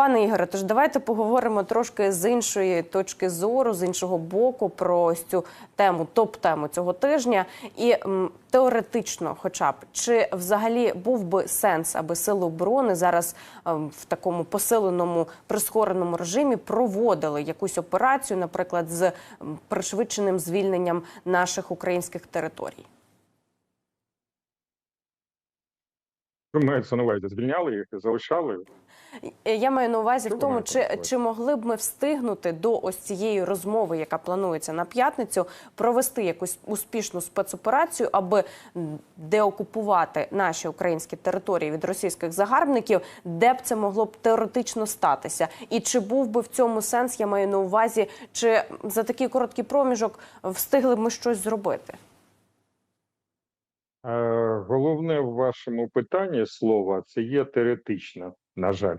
Пане Ігоре, тож давайте поговоримо трошки з іншої точки зору, з іншого боку, про ось цю тему, топ-тему цього тижня. І м, теоретично, хоча б чи взагалі був би сенс, аби сили оборони зараз ем, в такому посиленому прискореному режимі проводили якусь операцію, наприклад, з м, пришвидшеним звільненням наших українських територій? Мається на увазі? Звільняли їх, залишали. Е, Я маю на увазі в Що ви тому, чи, чи могли б ми встигнути до ось цієї розмови, яка планується на п'ятницю, провести якусь успішну спецоперацію, аби деокупувати наші українські території від російських загарбників, де б це могло б теоретично статися? І чи був би в цьому сенс? Я маю на увазі, чи за такий короткий проміжок встигли б ми щось зробити? Е, Головне в вашому питанні слова це є теоретично, на жаль.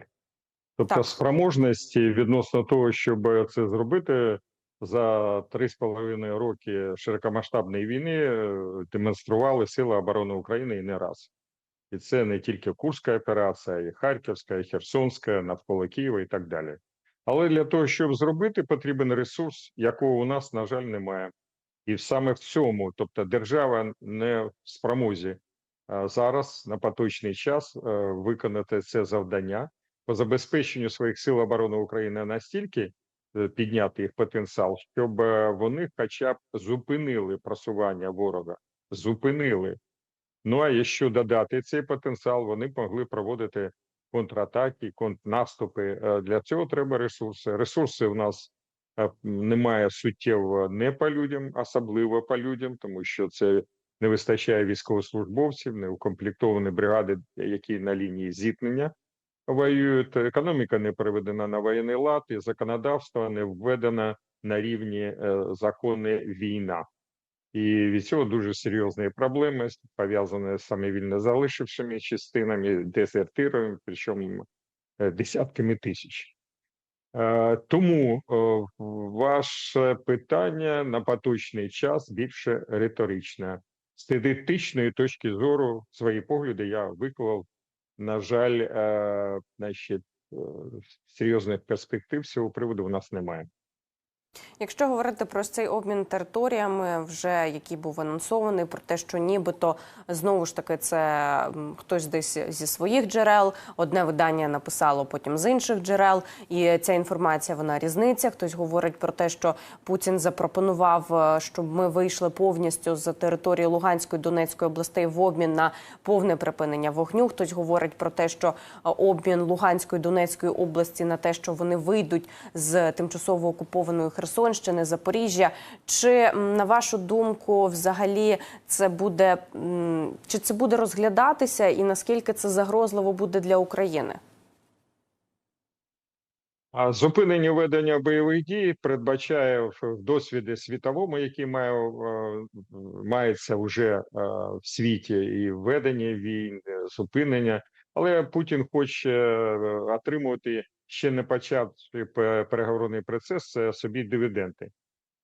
Тобто Так. спроможності відносно того, щоб це зробити за три з половиною роки широкомасштабної війни, е, демонстрували Сили оборони України і не раз. І це не тільки Курська операція, і Харківська, і Херсонська, навколо Києва і так далі. Але для того, щоб зробити, потрібен ресурс, якого у нас, на жаль, немає. І саме в цьому, тобто держава не в спромозі зараз на поточний час е, виконати це завдання по забезпеченню своїх сил оборони України настільки е, підняти їх потенціал, щоб е, вони хоча б зупинили просування ворога, зупинили. Ну а якщо додати цей потенціал, вони могли проводити контратаки, контрнаступи. Для цього треба ресурси. Ресурси в нас немає суттєво не по людям, особливо по людям, тому що це не вистачає військовослужбовців, не укомплектовані бригади, які на лінії зіткнення воюють. Економіка не переведена на воєнний лад, і законодавство не введено на рівні е, закони війна. І від цього дуже серйозні проблеми пов'язані з самовільно залишившими частинами, дезертирами, причому е, десятками тисяч. Е, Тому е, ваше питання на поточний час більше риторичне. З теоретичної точки зору свої погляди я виклав. На жаль, значить, е, серйозних перспектив з цього приводу в нас немає. Якщо говорити про цей обмін територіями, вже який був анонсований, про те, що нібито знову ж таки це хтось десь зі своїх джерел, одне видання написало потім з інших джерел, і ця інформація вона різниця. Хтось говорить про те, що Путін запропонував, е, щоб ми вийшли повністю з території Луганської Донецької областей в обмін на повне припинення вогню. Хтось говорить про те, що е, обмін Луганської Донецької області на те, що вони вийдуть з тимчасово окупованої Херсонщини, Запоріжжя. Чи на вашу думку, взагалі це буде чи це буде розглядатися, і наскільки це загрозливо буде для України? Зупинення ведення бойових дій передбачає в досвіді світовому, який має, е, мається вже е, в світі, і ведення війн, зупинення. Але Путін хоче е, отримувати ще не почавши пе- переговорний процес собі дивіденди.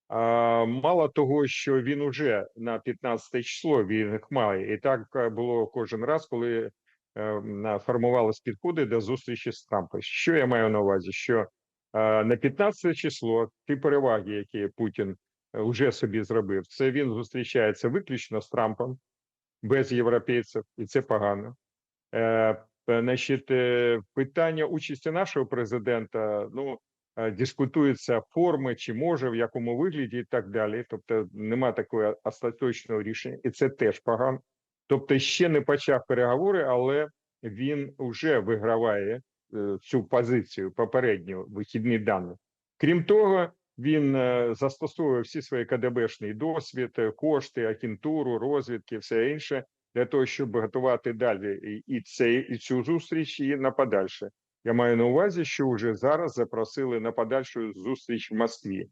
А мало того, що він уже на 15 число він їх має, і так е, було кожен раз, коли е, на- підходи до зустрічі з Трампом. Що я маю на увазі? Що е, на 15 число ті переваги, які Путін вже собі зробив, це він зустрічається виключно з Трампом, без європейців, і це погано. Е, Значить, е, питання участі нашого президента, ну е, дискутуються форми, чи може, в якому вигляді, і так далі. Тобто, нема такого остаточного рішення, і це теж погано. Тобто, ще не почав переговори, але він вже виграває е, цю позицію попередню вихідні дані. Крім того, він е, застосовує всі свої КДБшний досвід, е, кошти, агентуру, розвідки, все інше для того, щоб готувати далі і, цей, і цю зустріч, і на подальше. Я маю на увазі, що вже зараз запросили на подальшу зустріч в Москві.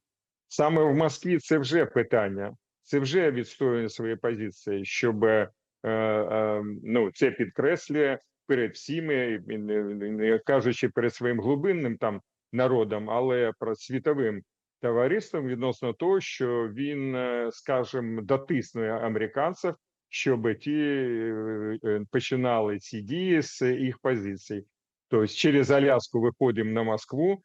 Саме в Москві це вже питання, це вже відстоювання своєї позиції, щоб е, е, ну, це підкреслює перед всіми, не, не кажучи перед своїм глибинним там народом, але про світовим товариством відносно того, що він, е, скажімо, дотиснує американців щоб ті е, починали ці дії з їх позицій. Тобто через Аляску виходимо на Москву.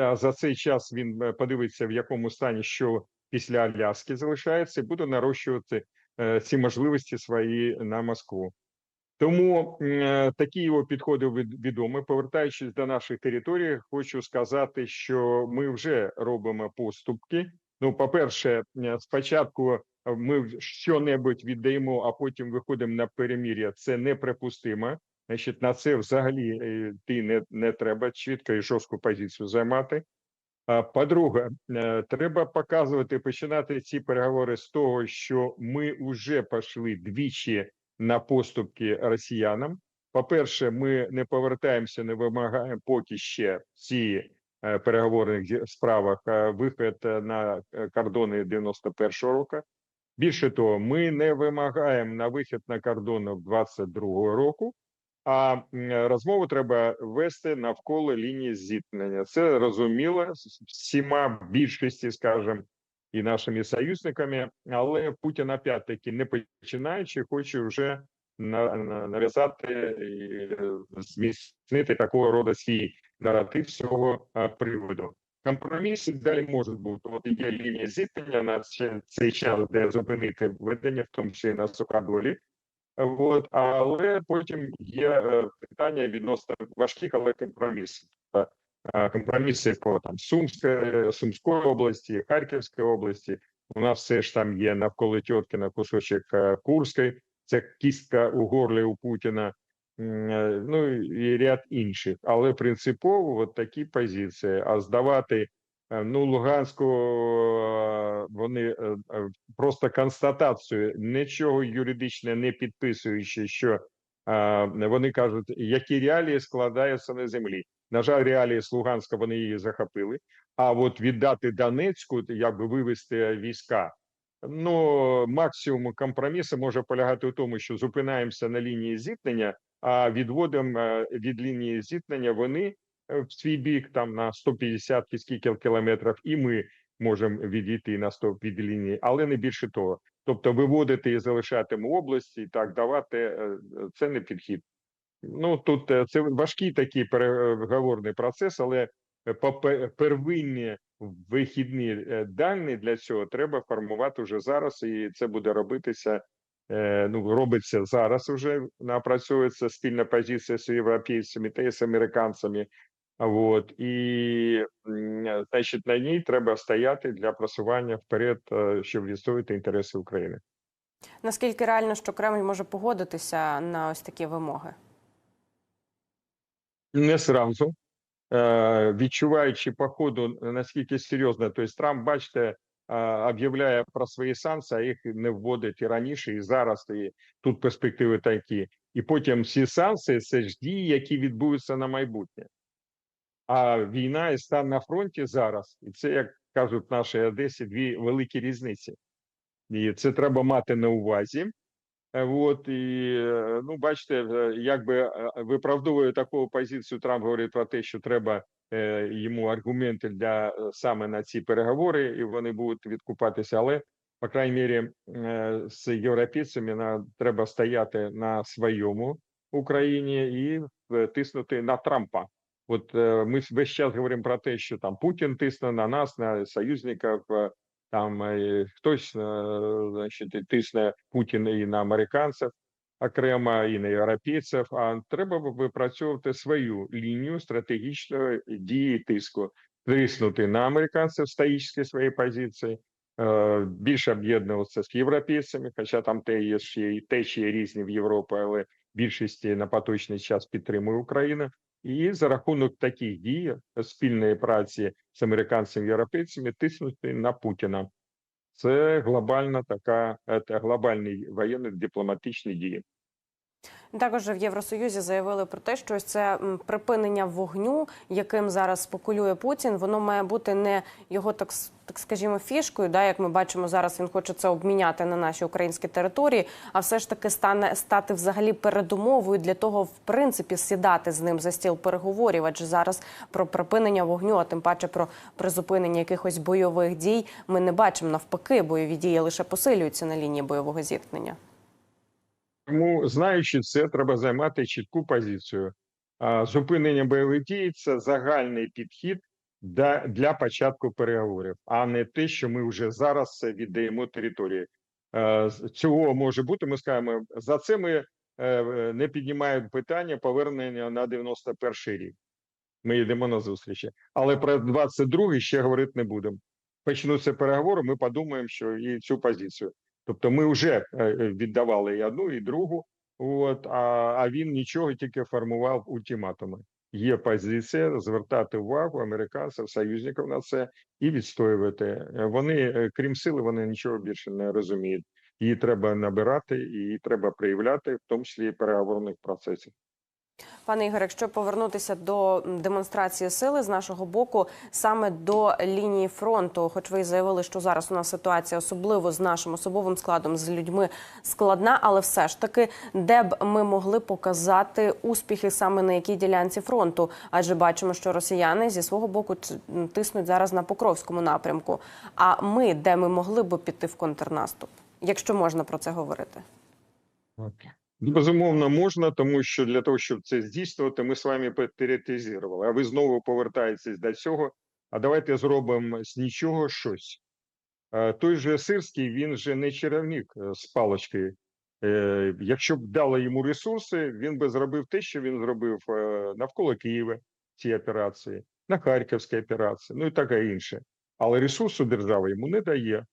А за цей час він е, подивиться, в якому стані що після Аляски залишається, і буде нарощувати ці можливості свої на Москву. Тому такі його підходи від- відомі. Повертаючись до наших територій, хочу сказати, що ми вже робимо поступки. Ну, по-перше, е, спочатку ми що-небудь віддаємо, а потім виходимо на перемір'я. Це неприпустимо. Значить, на це взагалі е, йти не, не треба чітко і жорстку позицію займати. А по-друге, е, треба показувати, починати ці переговори з того, що ми вже пішли двічі на поступки росіянам. По-перше, ми не повертаємося, не вимагаємо поки ще ці е, переговорних справах вихід на кордони 91-го року. Більше того, ми не вимагаємо на вихід на кордони 22-го року, а розмову треба вести навколо лінії зіткнення. Це зрозуміло всіма більшості, скажімо, і нашими союзниками, але Путін опять-таки не починаючи, хоче вже на, на, нав'язати і е, зміцнити такого роду свій наратив з цього е, приводу. Компроміси далі можуть бути. От є лінія зіткнення на цей час, де зупинити ведення, в тому числі на суходолі. От, але потім є е, питання відносно важких, але компромісів. Е, Компроміси по там Сумської, Сумської області, Харківської області. У нас все ж там є навколо Тьоткіна кусочок е, Курської, це кістка у горлі у Путіна. Е, Ну і ряд інших, але принципово от такі позиції. А здавати е, ну Луганську е, вони просто констатацію, нічого юридично не підписуючи, що вони кажуть, які реалії складаються на землі. На жаль, реалії з Луганська вони її захопили. А от віддати Донецьку, якби вивести війська. Ну максимум компромісу може полягати у тому, що зупинаємося на лінії зіткнення, а відводимо е, від лінії зіткнення вони е, в свій бік там на 150 чи скільки кілометрів, і ми можемо відійти на 100 від лінії, але не більше того. Тобто виводити і залишати області, і так давати е, це не підхід. Ну тут це важкий такий переговорний процес, але первинні вихідні дані для цього треба формувати вже зараз, і це буде робитися. Е, Ну, робиться зараз уже напрацьовується спільна позиція з європейцями та й з американцями. Вот і значить на ній треба стояти для просування вперед, е, щоб відстоювати інтереси України. Наскільки реально, що Кремль може погодитися на ось такі вимоги? Не сразу. Е, відчуваючи по ходу, наскільки серйозно, тобто Трамп, бачите, об'являє про свої санкції, а їх не вводить і раніше, і зараз, і тут перспективи такі. І потім всі санкції це ж дії, які відбудуться на майбутнє. А війна і стан на фронті зараз, і це, як кажуть в нашій Одесі, дві великі різниці. І це треба мати на увазі. Е, От і е, ну, бачите, е, якби виправдовує таку позицію, Трамп говорить про те, що треба е, йому аргументи для е, саме на ці переговори, і вони будуть відкупатися. Але по крайній мірі е, з європейцями на треба стояти на своєму Україні і тиснути на Трампа. От ми весь час говоримо про те, що там Путін тисне на нас, на союзників. Там хтось е, значить, тисне Путін і на американців окремо, і на європейців. А треба випрацьовувати свою лінію стратегічної дії тиску, тиснути на американців стоїчні свої позиції, е, більше об'єднуватися з європейцями, хоча там те є ще й течії різні в Європі, але більшості на поточний час підтримує Україну. І за рахунок таких дій спільної праці з американцями і європейцями тиснути на Путіна. Це глобальна така, це глобальні воєнно-дипломатичні дії. Також в Євросоюзі заявили про те, що це припинення вогню, яким зараз спекулює Путін, воно має бути не його так так скажімо фішкою. Да, як ми бачимо зараз, він хоче це обміняти на наші українські території, а все ж таки стане стати взагалі передумовою для того, в принципі, сідати з ним за стіл переговорів. Адже зараз про припинення вогню, а тим паче про призупинення якихось бойових дій, ми не бачимо навпаки, бойові дії лише посилюються на лінії бойового зіткнення. Тому, знаючи це, треба займати чітку позицію. Зупинення бойових дій це загальний підхід для, початку переговорів, а не те, що ми вже зараз віддаємо території. Е, Цього може бути. Ми скажемо за це. Ми е, не піднімаємо питання повернення на 91 рік. Ми йдемо на зустрічі, але про 22 ще говорити не будемо. Почнуться переговори. Ми подумаємо, що і цю позицію. Тобто, ми вже е, е, віддавали і одну, і другу. От а, а він нічого тільки формував ультиматуми. Є позиція звертати увагу американців, союзників на це і відстоювати. Е, Вони, крім сили, вони нічого більше не розуміють. Її треба набирати, її треба проявляти, в тому числі переговорних процесів. Пане Ігор, якщо повернутися до демонстрації сили з нашого боку, саме до лінії фронту, хоч ви і заявили, що зараз у нас ситуація, особливо з нашим особовим складом, з людьми складна, але все ж таки, де б ми могли показати успіхи саме на якій ділянці фронту? Адже бачимо, що росіяни зі свого боку тиснуть зараз на Покровському напрямку. А ми де ми могли б піти в контрнаступ, якщо можна про це говорити? Безумовно, можна, тому що для того, щоб це здійснювати, ми з вами теоретизували. А ви знову повертаєтесь до цього. А давайте зробимо з нічого щось. Е, Той же Сирський, він же не чарівник е, з палочки. Е, Якщо б дали йому ресурси, він би зробив те, що він зробив навколо Києва ці операції, на Харківській операції, ну і таке інше. Але ресурсу держава йому не дає.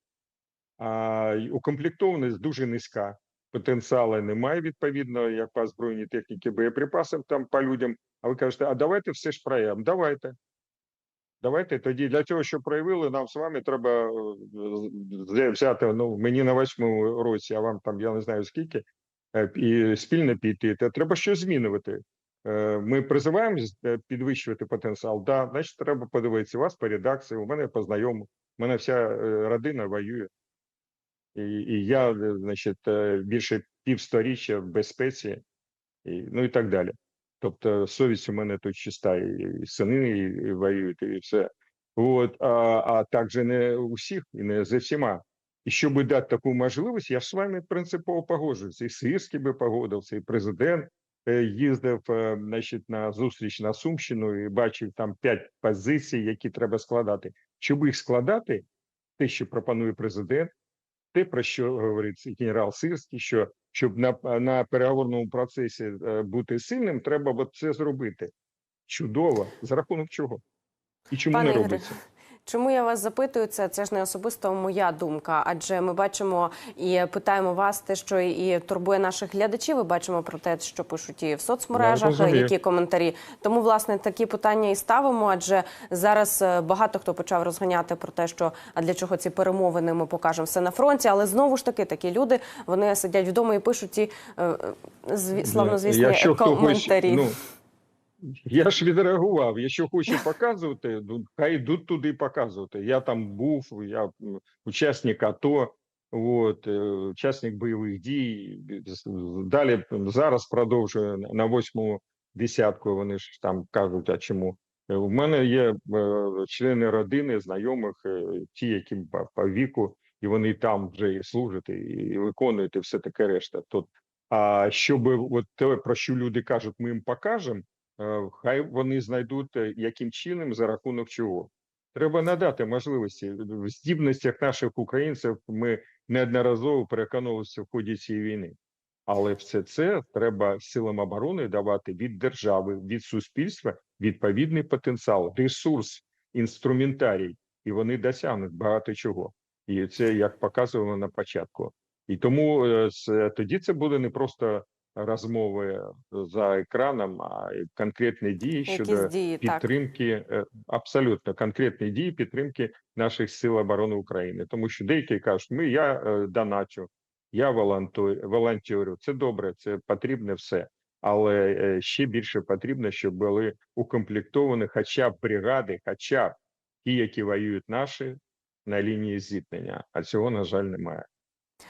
А укомплектованість дуже низька потенціалу немає відповідно, як по озброєній техніки боєприпасів там по людям. А ви кажете, а давайте все ж проявимо. Давайте. Давайте тоді для того, щоб проявили, нам з вами треба е, взяти ну мені на восьмому році, а вам там я не знаю скільки, е, і спільно піти. Та треба щось змінювати. Е, Ми призиваємо підвищувати потенціал. Да, значить, треба подивитися вас по редакції. У мене по знайому. У мене вся родина воює. І, і я, значить, е, більше півсторіччя в безпеці, і, ну і так далі. Тобто совість у мене тут чиста, і, сини і, і воюють, і все. От, а, а також не у всіх і не за всіма. І щоб дати таку можливість, я ж з вами принципово погоджуюся. І Сирський би погодився, і президент е, їздив е, значить, на зустріч на Сумщину і бачив там п'ять позицій, які треба складати. Щоб їх складати, те, що пропонує президент, те, про що говорить генерал Сирський, що щоб на, на переговорному процесі е, бути сильним, треба це зробити. Чудово. За рахунок чого? І чому Пане не робиться? Чому я вас запитую це? Це ж не особисто моя думка, адже ми бачимо і питаємо вас те, що і турбує наших глядачів. Ми бачимо про те, що пишуть і в соцмережах, розумію. які коментарі. Тому власне такі питання і ставимо. Адже зараз е, багато хто почав розганяти про те, що а для чого ці перемовини ми покажемо все на фронті. Але знову ж таки такі люди вони сидять вдома і пишуть ті е, е, зві, славнозвісні коментарі. Хоче, ну, я ж відреагував. Якщо хоче показувати, ну, хай йдуть туди показувати. Я там був, я учасник АТО, от, е, учасник бойових дій. Далі зараз продовжую на- восьму десятку. Вони ж там кажуть, а чому? Е, У мене є е, члени родини, знайомих, е, ті, які по, віку, і вони там вже і служать, і, виконують, і все таке решта. Тут а щоб от те, про що люди кажуть, ми їм покажемо, е, хай вони знайдуть, е, яким чином, за рахунок чого. Треба надати можливості в здібностях наших українців. Ми неодноразово переконувалися в ході цієї війни. Але все це треба силам оборони давати від держави, від суспільства відповідний потенціал, ресурс, інструментарій, і вони досягнуть багато чого. І це як показували на початку. І тому е, тоді це буде не просто розмови за екраном, а конкретні дії Якісь щодо дії підтримки, е, абсолютно конкретні дії підтримки наших сил оборони України. Тому що деякі кажуть, ми я е, доначу, я волонтерю. Це добре, це потрібне все. Але е, ще більше потрібно, щоб були укомплектовані хоча б бригади, хоча б ті, які воюють наші на лінії зіткнення. А цього, на жаль, немає.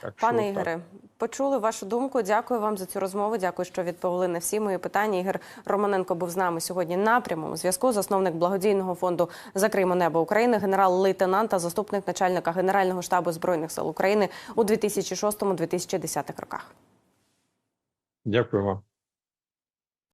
Так що Пане так. Ігоре, почули вашу думку. Дякую вам за цю розмову. Дякую, що відповіли на всі мої питання. Ігор Романенко був з нами сьогодні на прямому зв'язку. Засновник благодійного фонду Закриємо небо України, генерал-лейтенант та заступник начальника Генерального штабу збройних сил України у 2006-2010 роках. Дякую вам.